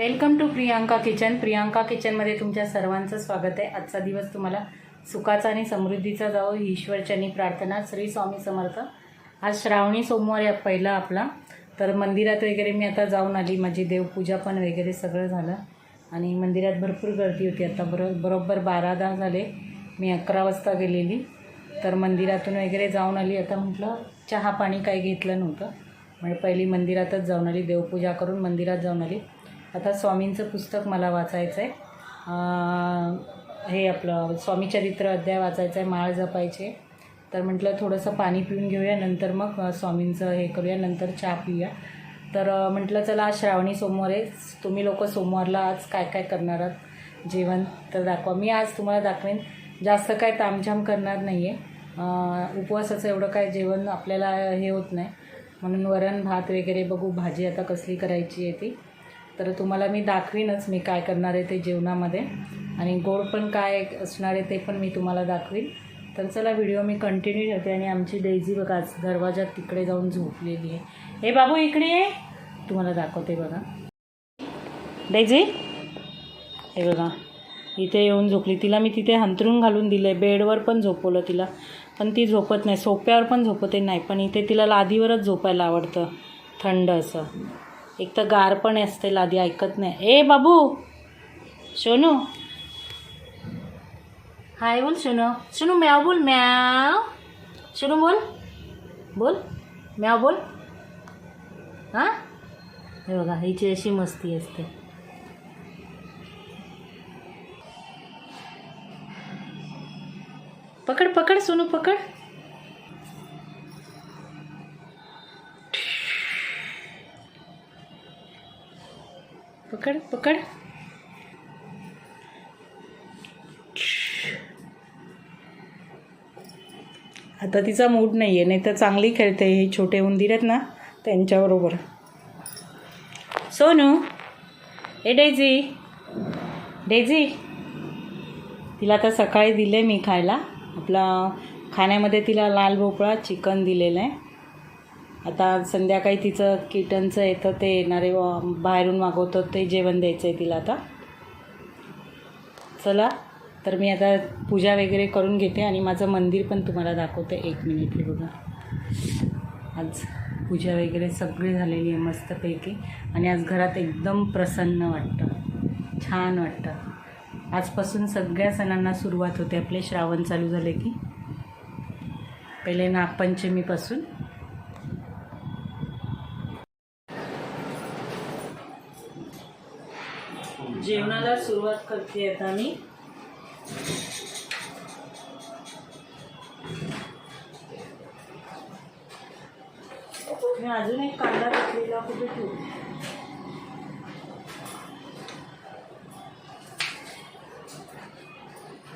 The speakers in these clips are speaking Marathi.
Welcome to Priyanka kitchen. Priyanka किचनमध्ये तुमच्या सर्वांचं स्वागत आहे. आजचा दिवस तुम्हाला सुखाचा आणि समृद्धीचा जावो ही ईश्वरचनी प्रार्थना. श्री स्वामी समर्थ. आज श्रावणी सोमवार आहे पहिला आपला. तर मंदिरात वगैरे मी आता जाऊन आली. माझी देवपूजा पण वगैरे सगळं झालं. आणि मंदिरात भरपूर गर्दी होती आता. बरो बरोबर बारा दहा झाले. मी अकरा वाजता गेलेली. तर मंदिरातून वगैरे जाऊन आली. आता म्हटलं चहा पाणी काही घेतलं नव्हतं. म्हणजे पहिली मंदिरातच जाऊन आली. देवपूजा करून मंदिरात जाऊन आली. आता स्वामींचं पुस्तक मला वाचायचं आहे हे आपलं स्वामीचरित्र अध्याय वाचायचं आहे माळ जपायचे. तर म्हटलं थोडंसं पाणी पिऊन घेऊया नंतर मग स्वामींचं हे करूया नंतर चहा पिऊया. तर म्हटलं चला आज श्रावणी सोमवार आहे. तुम्ही लोक सोमवारला आज काय काय करणार आहात? जेवण तर दाखवा. मी आज तुम्हाला दाखवेन जास्त काय तामझाम करणार नाही आहे उपवासाचं एवढं काय जेवण आपल्याला हे होत नाही. म्हणून वरण भात वगैरे बघू भाजी आता कसली करायची आहे ती. तर तुम्हाला मी दाखवीनच मी काय करणार आहे ते जेवणामध्ये. आणि गोड पण काय असणार आहे ते पण मी तुम्हाला दाखवीन. तर चला व्हिडिओ मी कंटिन्यू ठेवते आणि आमची डेझी बघा दरवाजात तिकडे जाऊन झोपलेली आहे. हे बाबू इकडे ये. तुम्हाला दाखवते बघा. डेझी हे बघा. इथे येऊन झोपली. तिला मी तिथे हंतरून घालून दिले बेडवर पण झोपवलं तिला. पण ती झोपत नाही. सोप्यावर पण झोपते नाही. पण इथे तिला लादीवरच झोपायला आवडतं. थंड असं. एक तर गार पण असते लादी ऐकत नाही. ए बाबू! सोनू! हाय बोल सोनू. सोनू म्याव बोल म्याव. सोनू बोल. बोल. म्याव बोल. हां? हे बघा हिची अशी मस्ती असते. पकड पकड सोनू पकड. पकड पकड. आता तिचा मूड नाही आहे नाही तर चांगली खेळते हे छोटे उंदीर आहेत ना त्यांच्याबरोबर. सोनू ए डेझी. डेझी. तिला आता सकाळी दिले मी खायला. आपला खाण्यामध्ये तिला लाल भोपळा चिकन दिलेलं आहे. आता संध्याकाळी तिचं किटनचं येतं ते येणारे बाहेरून मागवतो ते जेवण द्यायचं आहे तिला आता. चला तर मी आता पूजा वगैरे करून घेते आणि माझं मंदिर पण तुम्हाला दाखवते एक मिनिट हे बघा. आज पूजा वगैरे सगळी झालेली आहे मस्तपैकी. आणि आज घरात एकदम प्रसन्न वाटतं. छान वाटतं. आजपासून सगळ्या सणांना सुरुवात होते. आपले श्रावण चालू झाले की. पहिले नागपंचमीपासून. जेवणाला सुरुवात करते आता मी मी अजून एक कांदा घेतलेला कुठे ठेवू?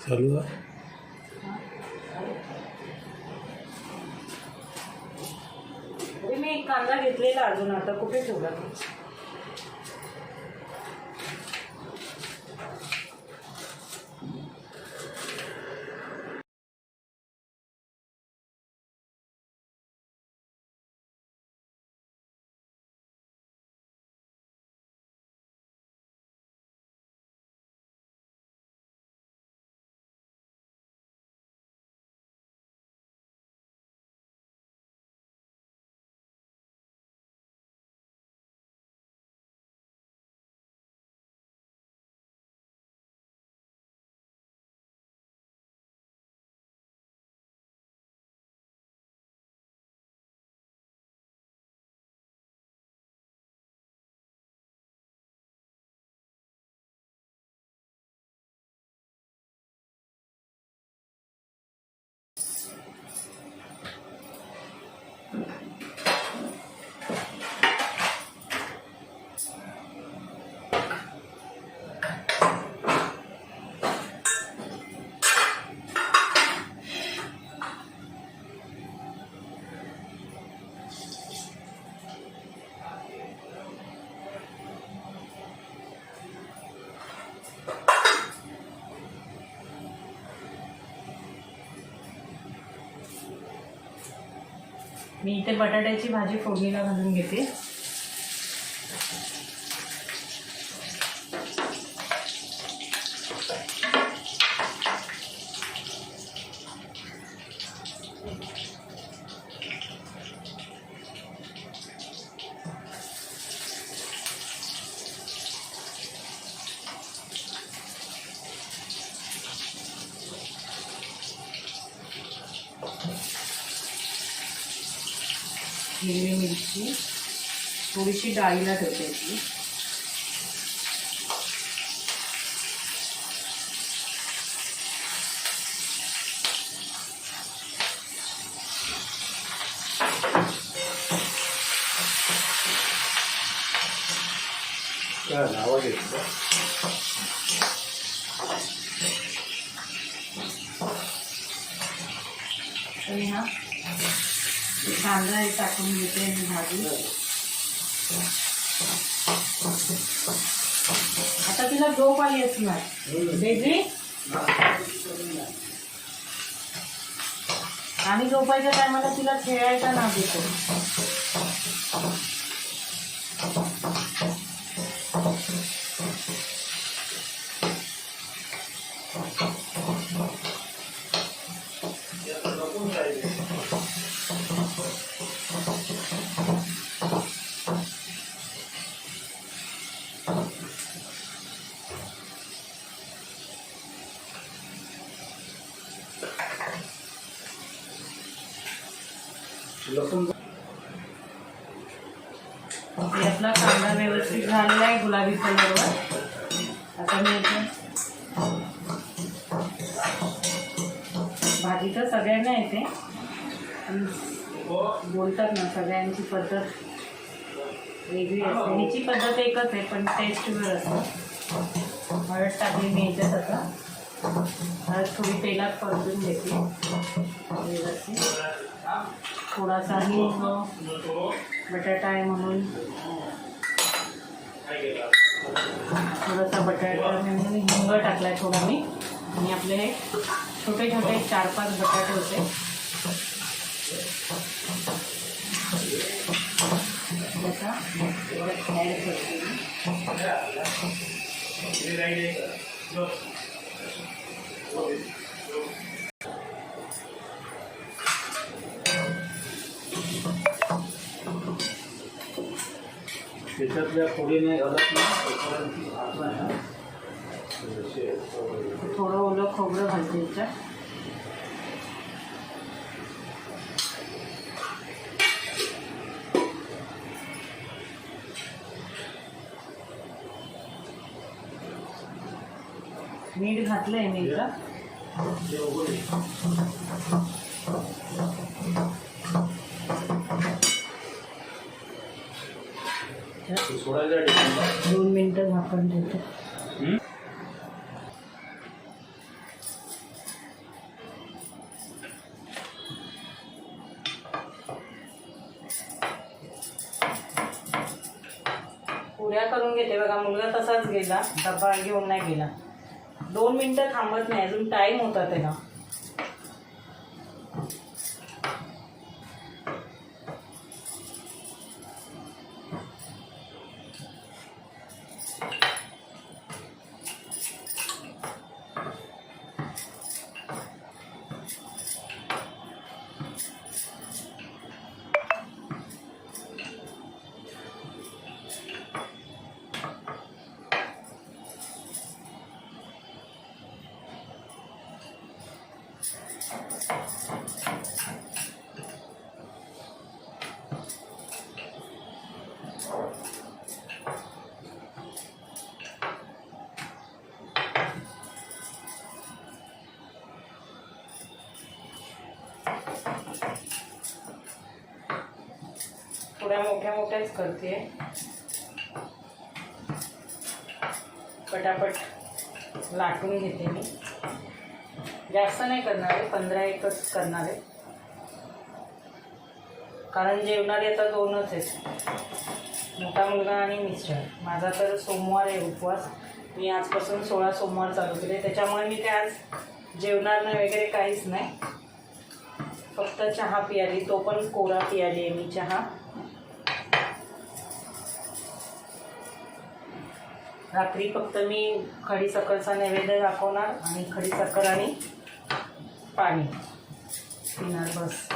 चालू आहे. मी एक कांदा घेतलेला अजून आता कुठे ठेवला? मी इथे बटाट्याची भाजी फोडणीला घालून घेते. हिरवी मिरची थोडीशी डाळीला ठेवते ती काय आवाज येतो तरी हा कांदा हे टाकून घेते मी भाजी. आता तिला झोप आली असणार. बेबी? आणि झोपायच्या टायमाला तिला खेळायचा ना देतो लसूण इथे आपला कांदा व्यवस्थित गुलाबी कलरवर आता मी भाजी तर सगळ्यांना येते. बोलतात ना सगळ्यांची पद्धत वेगळी असते. हिची पद्धत एकच आहे पण टेस्ट वेळ असतो. हळद टाकली मी याच्यात आता हळद थोडी तेलात परतून घेते. व्यवस्थित. थोडासा हिंग बटाटा आहे म्हणून. थोडासा बटाटा हिंग टाकलाय थोडा मी आणि आपले हे छोटे छोटे चार पाच बटाटे होते. त्याचा ॲड करते मी. त्याच्यातल्या फोडीने घालत नाही तोपर्यंत भात नाही हा. जसे आहे, थोडं ओलं खोबरं घालते याच्यात मीठ घातलंय मी इथं दोन मिनटं झाकण हं? पुऱ्या करून घेते बघा मुलगा तसाच गेला डब्बा घेऊन नाही गेला. दोन मिनटं थांबत नाही अजून टाईम होता त्याला. थोड्या मोठ्या मोठ्याच करते. पटापट लाटून घेते मी. जास्त नाही करणार आहे पंधरा एकच करणार आहे. कारण जेवणारे आता दोनच आहेत. मोठा मुलगा आणि मिस्टर. माझा तर सोमवार आहे उपवास. मी आजपासून सोळा सोमवार चालू केले. त्याच्यामुळे मी काय आज जेवणार नाही वगैरे काहीच नाही. फक्त चहा पियाली. तो पण कोरा पियाली आहे मी चहा. रात्री फक्त मी खडीसाखरचा नैवेद्य दाखवणार आणि खडीसाखर आणि पाणी पिणार बस.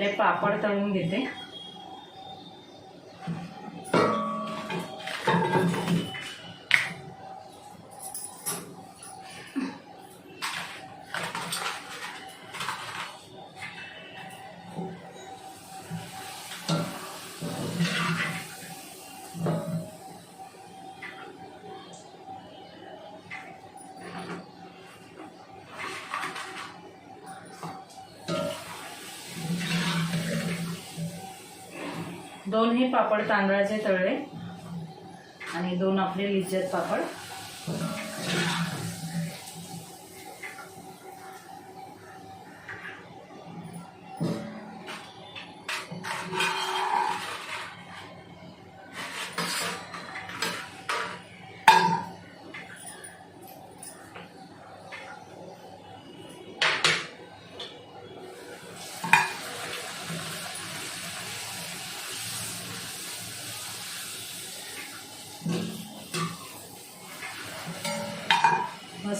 पहिले पापड तळून घेते. दोन हे पापड तांदळाचे तळले. आणि दोन आपले लिज्जत पापड.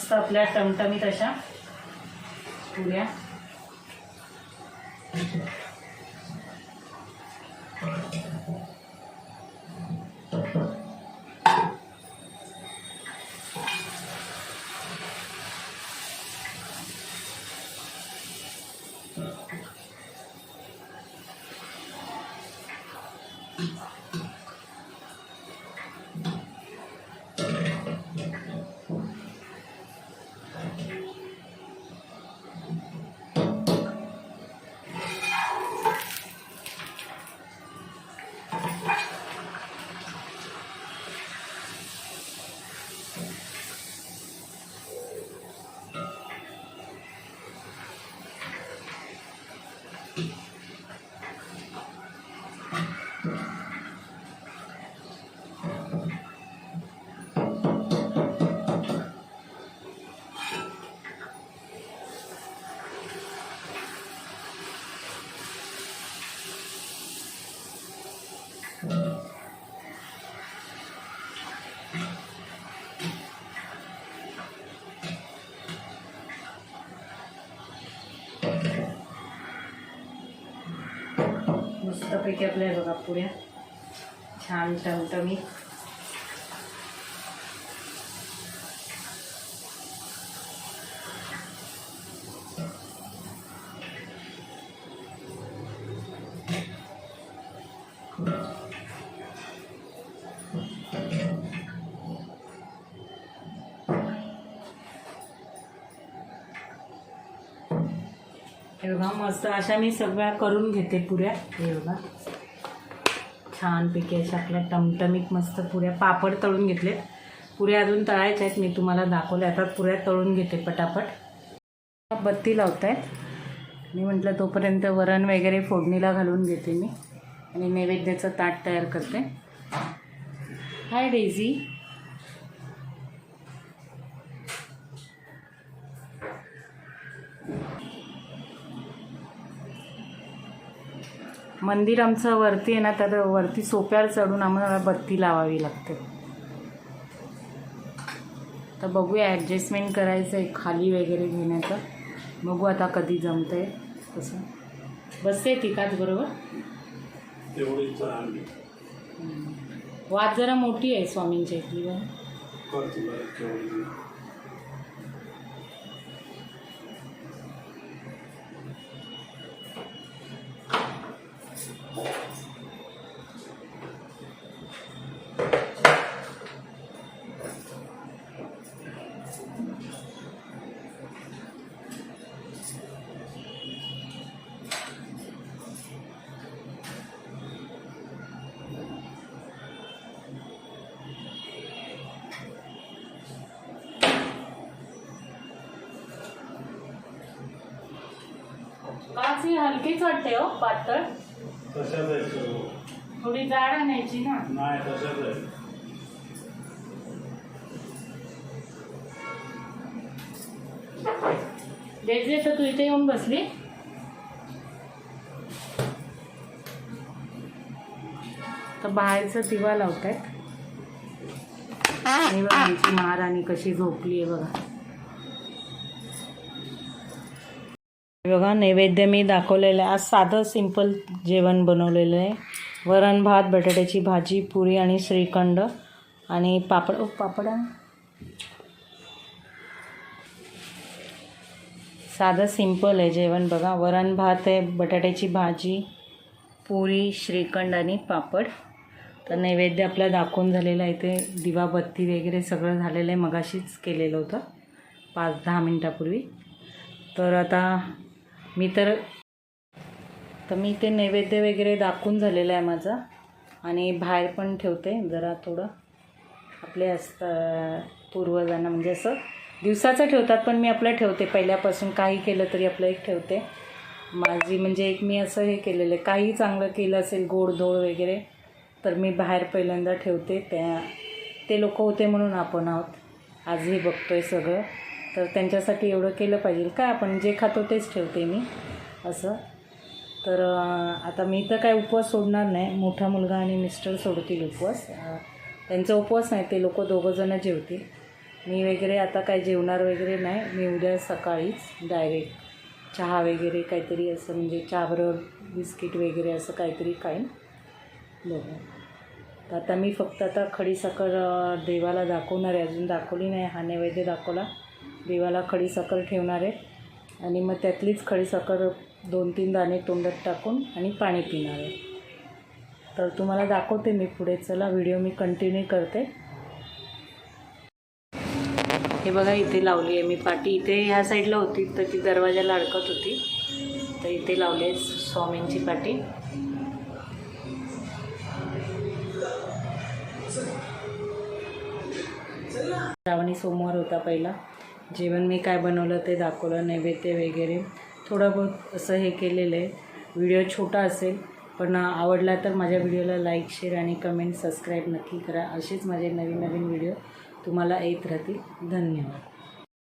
मस्त आपल्या टमटमीत अशा पुऱ्या. मस्तपैकी आपल्या बघा पुऱ्या छान टमटमीत. बघा मस्त अशा मी सगळ्या करून घेते पुऱ्या. हे बघा. छानपैकी अशा आपल्या टमटमीत मस्त पुऱ्या. पापड तळून घेतले पुऱ्या अजून तळायच्या आहेत मी तुम्हाला दाखवल्या आता पुऱ्या तळून घेते पटापट. बत्ती लावत आहेत मी म्हटलं तोपर्यंत वरण वगैरे फोडणीला घालून घेते मी. आणि नैवेद्याचं ताट तयार करते. Hi Daisy. मंदिर आमचं वरती आहे ना तर वरती सोप्यावर चढून आम्हाला बत्ती लावावी लागते. तर बघूया ॲडजस्टमेंट करायचं आहे खाली वगैरे घेण्याचं. बघू आता कधी जमतं आहे तसं. बसते तिकाच बरोबर? वाद जरा मोठी आहे स्वामींच्या इथली ही हलकीच वाटते हो पातळ. तशाच आहे सर्व थोडी जाड आणायची ना. नाही तशाच आहे जे तर तू इथे येऊन बसली. तर बाहेरचं दिवा लावतायत. आणि बघा आमची महाराणी कशी झोपली आहे बघा. बघा नैवेद्य मी दाखवलेलं आहे. आज साधं सिंपल जेवण बनवलेलं आहे. वरण भात बटाट्याची भाजी पुरी आणि श्रीखंड आणि पापड. पापड साधं सिंपल आहे जेवण बघा. वरण भात आहे बटाट्याची भाजी पुरी श्रीखंड आणि पापड. तर नैवेद्य आपला दाखवून झालेला आहे. ते दिवाबत्ती वगैरे सगळं झालेलं आहे. मगाशीच केलेलं होतं. पाच दहा मिनटापूर्वी. तर आता मी तर तर मी ते नैवेद्य वगैरे दाखवून झालेलं आहे माझा. आणि बाहेर पण ठेवते जरा थोडं. आपले असतं पूर्वजांना म्हणजे असं दिवसाचं ठेवतात पण मी आपलं ठेवते. पहिल्यापासून काही केलं तरी आपलं एक ठेवते. माझी म्हणजे एक मी असं हे केलेलं आहे. काही चांगलं केलं असेल गोडधोड वगैरे तर मी बाहेर पहिल्यांदा ठेवते. त्या ते लोक होते म्हणून आपण आहोत. आजही बघतो आहे सगळं. तर त्यांच्यासाठी एवढं केलं पाहिजे. काय आपण जे खातो तेच ठेवते मी असं. तर आता मी तर काय उपवास सोडणार नाही. मोठा मुलगा आणि मिस्टर सोडतील उपवास. त्यांचा उपवास नाही ते लोक दोघंजणं जेवतील. मी वगैरे आता काय जेवणार वगैरे नाही. मी उद्या सकाळीच डायरेक्ट चहा वगैरे काहीतरी असं म्हणजे चहाबरोबर बिस्किट वगैरे असं काहीतरी खाईन. बघू. तर आता मी फक्त आता खडीसाखर देवाला दाखवणार आहे. अजून दाखवली नाही. हा नैवेद्य दाखवला. देवाला खडीसाखर ठेवणार आहे. आणि मग त्यातलीच खडीसाखर दोन तीन दाणे तोंडात टाकून आणि पाणी पिणार आहे. तर तुम्हाला दाखवते मी पुढे. चला व्हिडिओ मी कंटिन्यू करते. हे बघा इथे लावली आहे मी पाटी. इथे ह्या साईडला होती तर ती दरवाजाला अडकत होती. तर इथे लावली आहे स्वामींची पाटी. श्रावणी सोमवार होता पहिला. जेवण मी काय बनवलं ते दाखवलं नैवेद्य वगैरे. थोडं बहुत असं हे केलेलं आहे. व्हिडिओ छोटा असेल पण आवडला तर माझ्या व्हिडिओला लाईक शेअर आणि कमेंट सबस्क्राईब नक्की करा. असेच माझे नवीन नवीन व्हिडिओ तुम्हाला येत राहतील. धन्यवाद.